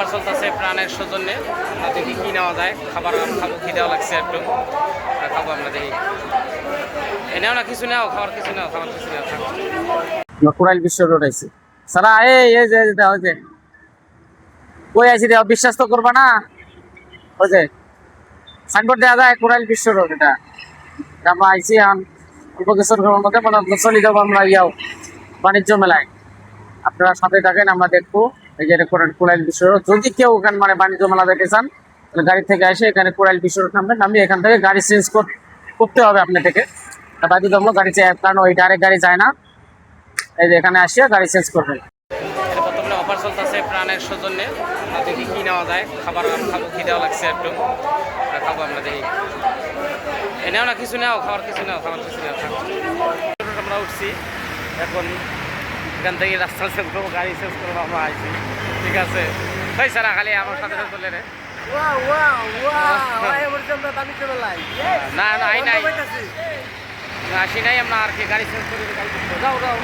Offer চলতেছে প্রাণের সৌজন্যে। দেখি কি নেওয়া যায়। খাবার খাব খিদেও লাগছে একটু। খাব, আমরা দেখি। এনেও না, কিছু নেও, খাবার কিছু নেও, খাবার কিছু নেও বিশ্ব রোড আইছি। সারা যে, এই যে কই আইছি দেওয়া বিশ্বাস তো করবা না? ওই সাইনবোর্ড দেওয়া যায়, কুড়াইল বিশ্ব রোড এটা। আমরা আইছি আন অল্প ঘরের মধ্যে মানে আমরা ইয়াও বাণিজ্য মেলায়। আপনারা সাথে থাকেন, আমরা দেখব। এই যে এটা কুড়াইল কুড়াইল বিশ্ব যদি কেউ ওখানে মানে বাণিজ্য মেলা দেখতে চান, তাহলে গাড়ি থেকে এসে এখানে কুড়াইল বিশ্ব রোড নামবেন নামিয়ে এখান থেকে গাড়ি চেঞ্জ করতে হবে আপনি থেকে বাধ্যতামূলক গাড়ি চাই কারণ ওই ডাইরেক্ট গাড়ি যায় না। এই যে এখানে আসিয়া গাড়ি চেঞ্জ করবেন বর্তমানে অফার চলতেছে প্রাণের সৌজন্যে। দেখি নেওয়া যায়। খাবার খাব খিদেও লাগছে একটু। দেখি। এনেও না, কিছু নেও, খাবার কিছু নেও, খাবার কিছু এখন এখান থেকে রাস্তা চেঞ্জ করব গাড়ি চেঞ্জ করব আমরা আইছি। ঠিক আছে? তাই স্যার খালি আমার সাথে সাথে চলে রে না না আই নাই। আসি নাই আমরা আর কি গাড়ি চেঞ্জ করে গাড়ি যাও যাও